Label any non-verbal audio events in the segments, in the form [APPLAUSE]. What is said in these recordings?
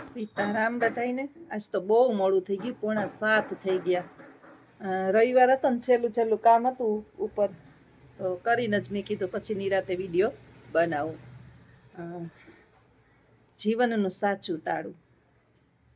સીતારામ બધાઈને આજ તો બહુ મોડું થઈ ગયું, પોણા સાત થઈ ગયા. રવિવાર હતો ને છેલ્લું છેલ્લું કામ હતું ઉપર. તો કરીને જ મેં કીધું પછી નિરાતે વીડિયો બનાવું. જીવનનું સાચું તાળું.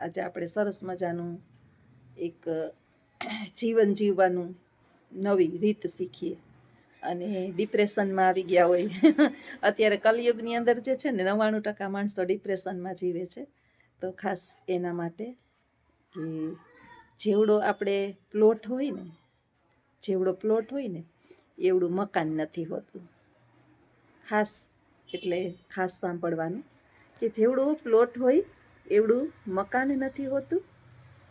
આજે આપણે સરસ મજાનું એક, જીવન જીવવાનું નવી રીત શીખીએ. અને ડિપ્રેશનમાં આવી ગયા હોય. [LAUGHS] અત્યારે કલયુગની અંદર જે છે ને, નવ્વાણું ટકા માણસો ડિપ્રેશનમાં જીવે છે. તો ખાસ એના માટે કે જેવડો આપણે પ્લોટ હોય ને, જેવડો પ્લોટ હોય ને, એવડું મકાન નથી હોતું. ખાસ એટલે ખાસ સાંભળવાનું કે જેવડો પ્લોટ હોય, એવડું મકાન નથી હોતું.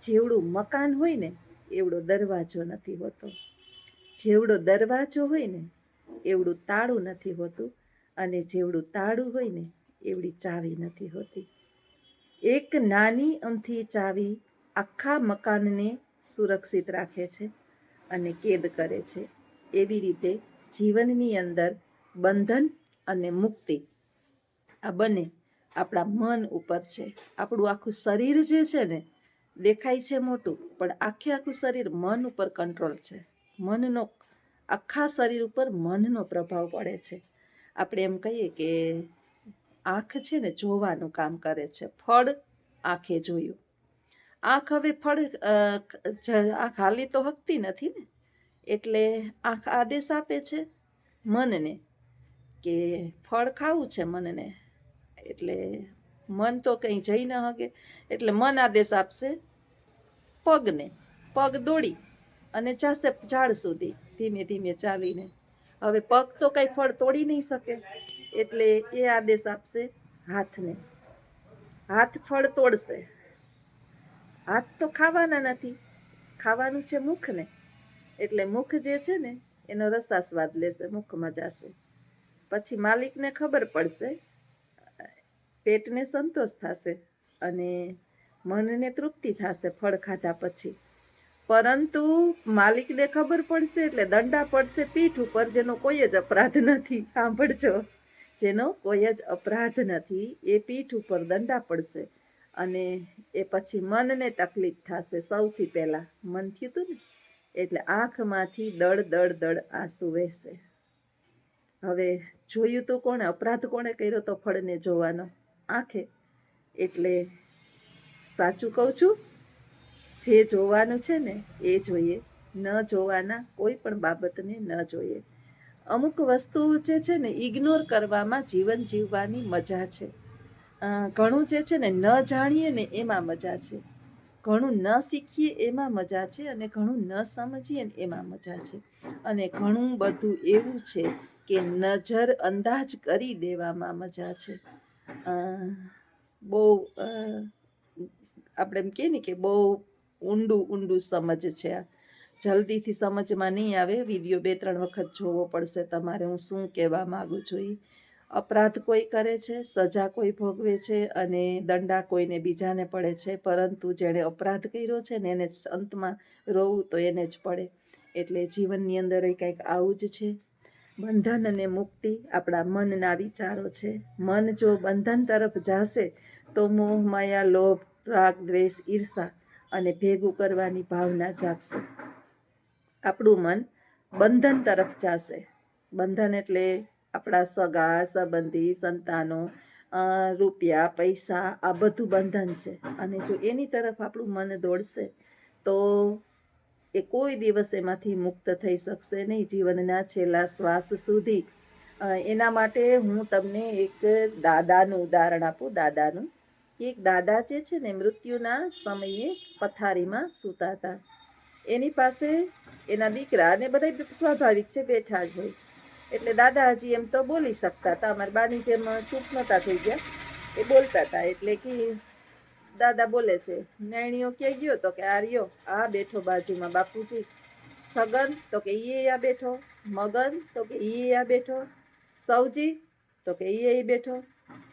જેવડું મકાન હોય ને, એવડો દરવાજો નથી હોતો. જેવડો દરવાજો હોય ને, એવડું તાળું નથી હોતું. અને જેવડું તાળું હોય ને, એવડી ચાવી નથી હોતી. એક નાની અમથી ચાવી આખા મકાનને સુરક્ષિત રાખે છે અને કેદ કરે છે. એવી રીતે જીવનની અંદર બંધન અને મુક્તિ આ બંને આપણા મન ઉપર છે. આપણું આખું શરીર જે છે ને, દેખાય છે મોટું, પણ આખે આખું શરીર મન ઉપર કંટ્રોલ છે. મનનો, આખા શરીર ઉપર મનનો પ્રભાવ પડે છે. આપણે એમ કહીએ કે આંખ છે ને જોવાનું કામ કરે છે. ફળ આંખે જોયું. આંખ હવે ફળ આંખ હાલી તો હકતી નથી ને. એટલે આંખ આદેશ આપે છે મનને કે ફળ ખાવું છે મનને. એટલે મન તો કંઈ જઈ ન હકે. એટલે મન આદેશ આપશે પગને. પગ દોડી અને જાશે ઝાડ સુધી ધીમે ધીમે ચાલીને. હવે પગ તો કંઈ ફળ તોડી નહીં શકે. એટલે એ આદેશ આપશે હાથને. હાથ ફળ તોડશે. હાથ તો ખાવાના નથી. ખાવાનું છે મુખને. એટલે મુખ જે છે ને, એનો રસાસ્વાદ લેશે, મુખમાં જશે. પછી માલિકને ખબર પડશે, પેટને સંતોષ થશે અને મનને તૃપ્તિ થશે ફળ ખાધા પછી. પરંતુ માલિકને ખબર પડશે એટલે દંડા પડશે પીઠ ઉપર, જેનો કોઈ જ અપરાધ નથી. સાંભળજો. જેનો કોઈ જ અપરાધ નથી, એ પીઠ ઉપર દંડા પડશે અને એ પછી મનને તકલીફ થશે સૌથી પહેલાં. મન થયું હતું ને? એટલે આંખમાંથી દળ દળ દળ આંસુ વહેશે. હવે જોયું તો કોણે? અપરાધ કોણે કર્યો તો ફળને જોવાનો? આંખે. એટલે સાચું કહું છું, જે જોવાનું છે ને, એ જોઈએ. ન જોવાના કોઈ પણ બાબતને ન જોઈએ. અમુક વસ્તુ જે છે ને ઇગ્નોર કરવામાં જીવન જીવવાની મજા છે. ઘણું જે છે ને ન જાણીએ ને એમાં મજા છે. ઘણું ન શીખીએ એમાં મજા છે અને ઘણું ન સમજીએ ને એમાં મજા છે. અને ઘણું બધું એવું છે કે નજર અંદાજ કરી દેવામાં મજા છે. બહુ આપણે એમ કહીએ ને કે બહુ ઊંડું ઊંડું સમજ છે આ. જલ્દીથી સમજમાં નહીં આવે. વીડિયો બે ત્રણ વખત જોવો પડશે તમારે. હું શું કહેવા માગું છું એ અપરાધ કોઈ કરે છે? સજા કોઈ ભોગવે છે? અને દંડા કોઈને બીજાને પડે છે? પરંતુ જેણે અપરાધ કર્યો છે ને એને અંતમાં રોવું તો એને જ પડે. એટલે જીવનની અંદર એ કંઈક આવું જ છે. બંધન અને મુક્તિ આપણા મનના વિચારો છે. મન જો બંધન તરફ જાશે તો મોહ, માયા, લોભ, રાગ, દ્વેષ, ઈર્ષા અને ભેગું કરવાની ભાવના જાગશે. આપણું મન બંધન તરફ જાશે. બંધન એટલે આપણા સગા, સંબંધી, સંતાનો રૂપિયા, પૈસા, આ બધું બંધન છે. અને જો એની તરફ આપણું મન દોડશે, તો એ કોઈ દિવસ એમાંથી મુક્ત થઈ શકશે નહીં. જીવનના છેલ્લા શ્વાસ સુધી. એના માટે હું તમને એક દાદાનું ઉદાહરણ આપું. દાદાનું કે એક દાદા જે છે ને મૃત્યુના સમયે પથારીમાં સૂતા હતા. એની પાસે એના દીકરા અને બધા સ્વાભાવિક છે, બેઠા જ હોય. એટલે દાદાજી એમ તો બોલી શકતા હતા. અમારા બાની જેમ ચૂપ નહોતા થઈ ગયા. એ બોલતા હતા. એટલે કે દાદા બોલે છે નૈણીઓ ક્યાં ગયો? તો કે, આ રહ્યો. આ બેઠો બાજુમાં બાપુજી. છગન? તો કે, ઈ આ બેઠો. મગન? તો કે, ઈ આ બેઠો. સૌજી તો કે અહીં બેઠો.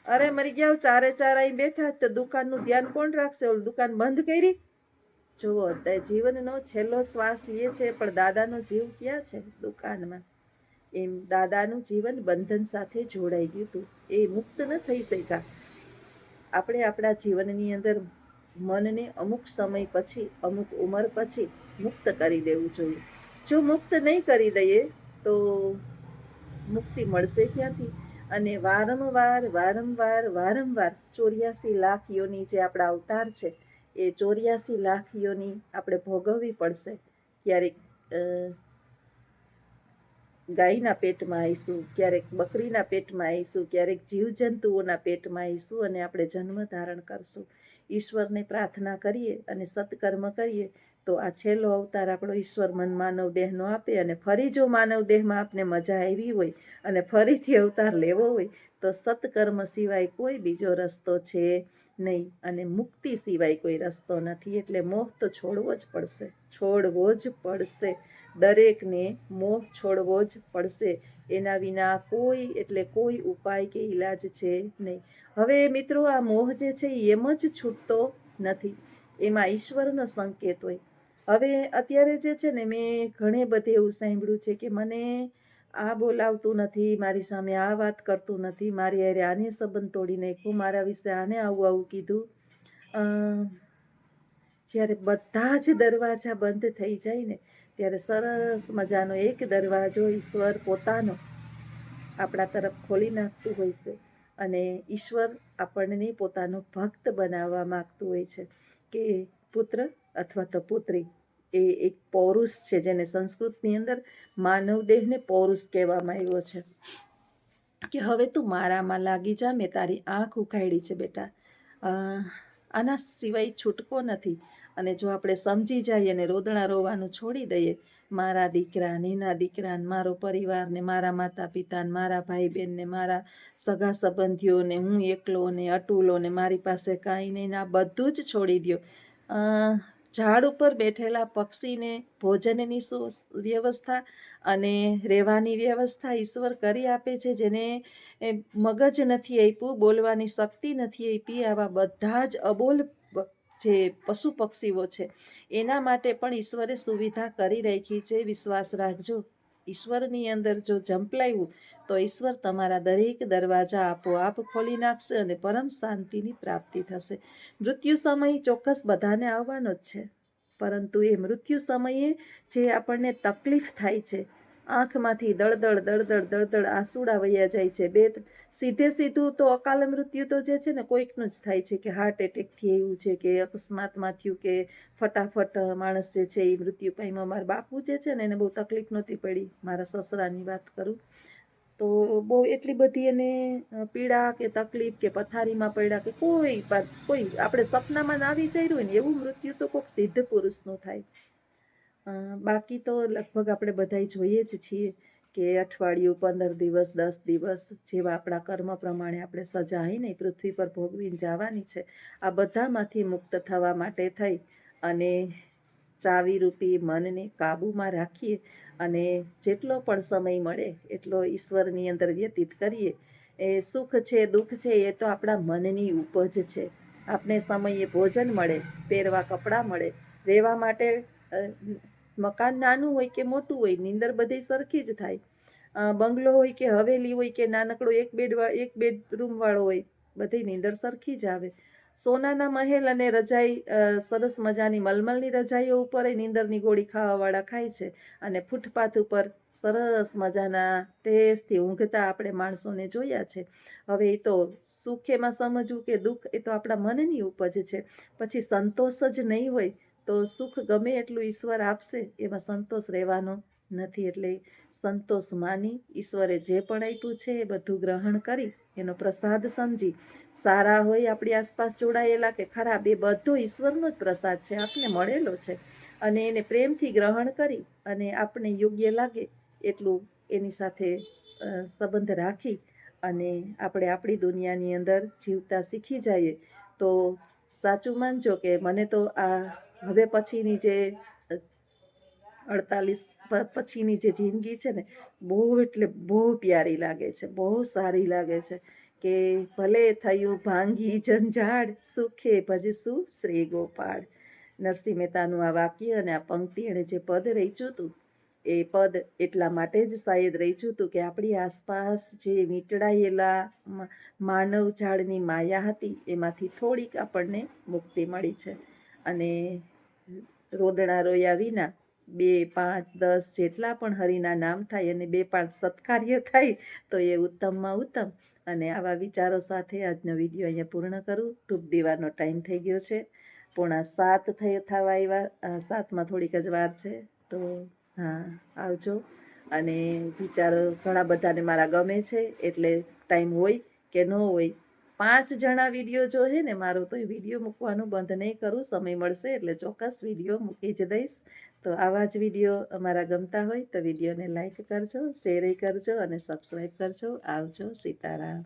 અરે, મરી ગયા ચારે ચાર અહીં બેઠા તો દુકાનનું ધ્યાન કોણ રાખશે? ઓલું દુકાન બંધ કરી? જુઓ જીવનનો છેલ્લો શ્વાસ લે છે, પણ દાદાનો જીવ ક્યાં છે? દુકાનમાં. એમ દાદાનું જીવન બંધન સાથે જોડાઈ ગયું હતું. એ મુક્ત ન થઈ શક્યા. આપણે આપણા જીવનની અંદર મનને અમુક સમય પછી, અમુક ઉંમર પછી મુક્ત કરી દેવું જોઈએ. જો મુક્ત નહીં કરી દઈએ, તો મુક્તિ મળશે ક્યાંથી? અને વારંવાર વારંવાર વારંવાર ચોર્યાસી લાખ યોની જે આપણા અવતાર છે એ ચોર્યાસી લાખ આપણે ભોગવવી પડશે ક્યારેક ગાયના પેટમાં આવીશું ક્યારેક બકરીના પેટમાં આવીશું ક્યારેક જીવજંતુઓના પેટમાં આવીશું અને આપણે જન્મ ધારણ કરશું. ઈશ્વરને પ્રાર્થના કરીએ અને સત્કર્મ કરીએ તો આ છેલ્લો અવતાર આપણો ઈશ્વર મન માનવ દેહનો આપે અને ફરી જો માનવ દેહમાં આપને મજા આવી હોય અને ફરીથી અવતાર લેવો હોય, તો સત્કર્મ સિવાય કોઈ બીજો રસ્તો છે નહીં અને મુક્તિ સિવાય કોઈ રસ્તો નથી. એટલે મોહ તો છોડવો જ પડશે, છોડવો જ પડશે. દરેકને મોહ છોડવો જ પડશે. એના વિના કોઈ, એટલે કોઈ ઉપાય કે ઈલાજ છે નહીં. હવે મિત્રો, આ મોહ જે છે, એમ જ છૂટતો નથી. એમાં ઈશ્વરનો સંકેત હોય. હવે અત્યારે જે છે ને મેં ઘણે બધે એવું સાંભળ્યું છે કે મને આ બોલાવતું નથી, મારી સામે આ વાત કરતું નથી, મારી અરે આને સંબંધ તોડી નાખ્યો, મારા વિશે આને આવું આવું કીધું. જ્યારે બધા જ દરવાજા બંધ થઈ જાય ને, ત્યારે સરસ મજાનો એક દરવાજો ઈશ્વર પોતાનો આપણા તરફ ખોલી નાખતું હોય છે અને ઈશ્વર આપણને પોતાનો ભક્ત બનાવવા માગતું હોય છે કે પુત્ર અથવા તો પુત્રી. એ એક પૌરુષ છે જેને સંસ્કૃતની અંદર માનવ દેહને પૌરુષ કહેવામાં આવ્યો છે. કે હવે તું મારામાં લાગી જા મેં તારી આંખ ઉખાડી છે બેટા. આના સિવાય છૂટકો નથી. અને જો આપણે સમજી જઈએ અને રોદણા રોવાનું છોડી દઈએ મારા દીકરા એના દીકરા મારો પરિવાર ને મારા માતા પિતા ને મારા ભાઈ બહેન ને મારા સગા સંબંધીઓ ને હું એકલો ને અટુલો ને મારી પાસે કાંઈ નહીં આ બધું જ છોડી અ, ઝાડ ઉપર બેઠેલા પક્ષીને ભોજનની વ્યવસ્થા અને રહેવાની વ્યવસ્થા ઈશ્વર કરી આપે છે, જેને મગજ નથી આપ્યું, બોલવાની શક્તિ નથી આપી, આવા બધા જ અબોલ જે પશુ પક્ષીઓ છે, એના માટે પણ ઈશ્વરે સુવિધા કરી રાખી છે. વિશ્વાસ રાખજો. ઈશ્વરની અંદર જો ઝંપલાવ્યું તો ઈશ્વર તમારા દરેક દરવાજા આપોઆપ ખોલી નાખશે અને પરમ શાંતિની પ્રાપ્તિ થશે. મૃત્યુ સમય ચોક્કસ બધાને આવવાનો જ છે. પરંતુ એ મૃત્યુ સમયે જે આપણને તકલીફ થાય છે આંખમાંથી દળદળ દળદળ દળદળ આંસુડા વયા જાય છે. બે સીધે સીધું તો અકાલ મૃત્યુ તો જે છે ને કોઈકનું જ થાય છે કે હાર્ટ એટેકથી એવું છે કે અકસ્માતમાં થયું કે ફટાફટ માણસ જે છે એ મૃત્યુ પામ્યો. મારા બાપુ જે છે ને એને બહુ તકલીફ નહોતી પડી. મારા સસરાની વાત કરું તો બહુ એટલી બધી એને પીડા કે તકલીફ કે પથારીમાં પડ્યા કે કોઈ કોઈ, આપણે સપનામાં ના વિચાર્યું ને એવું મૃત્યુ તો કોઈક સિદ્ધ પુરુષનું થાય. બાકી તો લગભગ આપણે બધાય જોઈએ જ છીએ કે અઠવાડિયું, પંદર દિવસ, દસ દિવસ જેવા આપણા કર્મ પ્રમાણે આપણે સજા ને પૃથ્વી પર ભોગવીને જવાની છે. આ બધામાંથી મુક્ત થવા માટે થઈ અને ચાવી રૂપી મનને કાબૂમાં રાખીએ અને જેટલો પણ સમય મળે એટલો ઈશ્વરની અંદર વ્યતીત કરીએ. એ સુખ છે, દુઃખ છે, એ તો આપણા મનની ઉપજ છે. આપણે સમયે ભોજન મળે, પહેરવા કપડાં મળે, રહેવા માટે મકાન નાનું હોય કે મોટું હોય, નીંદર બધી સરખી જ થાય. બંગલો હોય કે હવેલી હોય કે નાનકડો એક બેડ એક બેડરૂમ વાળો હોય, બધી નીંદર સરખી જ આવે. સોનાના મહેલ અને રજાઈ સરસ મજાની મલમલની રજાઈઓ ઉપર નીંદરની ગોળી ખાવાવાળા ખાય છે અને ફૂટપાથ ઉપર સરસ મજાના ટેસ્ટથી ઊંઘતા આપણે માણસોને જોયા છે. હવે એ તો સુખ એમાં સમજવું કે દુઃખ એ તો આપણા મનની ઉપજ છે. પછી સંતોષ જ નહીં હોય તો સુખ ગમે એટલું ઈશ્વર આપશે એમાં સંતોષ રહેવાનો નથી. એટલે સંતોષ માની ઈશ્વરે જે પણ આપ્યું છે એ બધું ગ્રહણ કરી, એનો પ્રસાદ સમજી. સારા હોય આપણી આસપાસ જોડાયેલા કે ખરાબ, એ બધો ઈશ્વરનો જ પ્રસાદ છે, આપને મળેલો છે. અને એને પ્રેમથી ગ્રહણ કરી અને આપને યોગ્ય લાગે એટલું એની સાથે સંબંધ રાખી અને આપણે આપણી દુનિયાની અંદર જીવતા શીખી જઈએ. તો સાચું માનજો કે મને તો આ હવે પછીની જે અડતાલીસ પછીની જે જિંદગી છે ને, બહુ એટલે બહુ પ્યારી લાગે છે, બહુ સારી લાગે છે કે ભલે થયું ભાંગી જંજાળ સુખે ભજશું શ્રી ગોપાળ. નરસિંહ મહેતાનું આ વાક્ય અને આ પંક્તિ એણે જે પદ રચ્યું હતું, એ પદ એટલા માટે જ શાયદ રચ્યું હતું કે આપણી આસપાસ જે વીંટળાયેલા માનવ ઝાડની માયા હતી, એમાંથી થોડીક આપણને મુક્તિ મળી છે. અને રોદણા રોયા વિના બે પાંચ દસ જેટલા પણ હરિના નામ થાય અને બે પાંચ સત્કાર્ય થાય, તો એ ઉત્તમમાં ઉત્તમ. અને આવા વિચારો સાથે આજનો વીડિયો અહીંયા પૂર્ણ કરું. ધૂપ દીવાનો ટાઈમ થઈ ગયો છે. પોણા સાત થઈ થવા આવ્યા. સાતમાં થોડીક જ વાર છે. તો હા, આવજો. અને વિચારો ઘણા બધાને મારા ગમે છે. એટલે ટાઈમ હોય કે ન હોય પાંચ જણા વીડિયો જોહે ને, મારો તો એ વીડિયો મૂકવાનું બંધ નહીં કરું, સમય મળશે એટલે ચોક્કસ વીડિયો મૂકી જ દઈશ. તો આવા જ વીડિયો અમારા ગમતા હોય તો વિડીયોને લાઇક કરજો શેર કરજો અને સબસ્ક્રાઈબ કરજો. આવજો સીતારામ.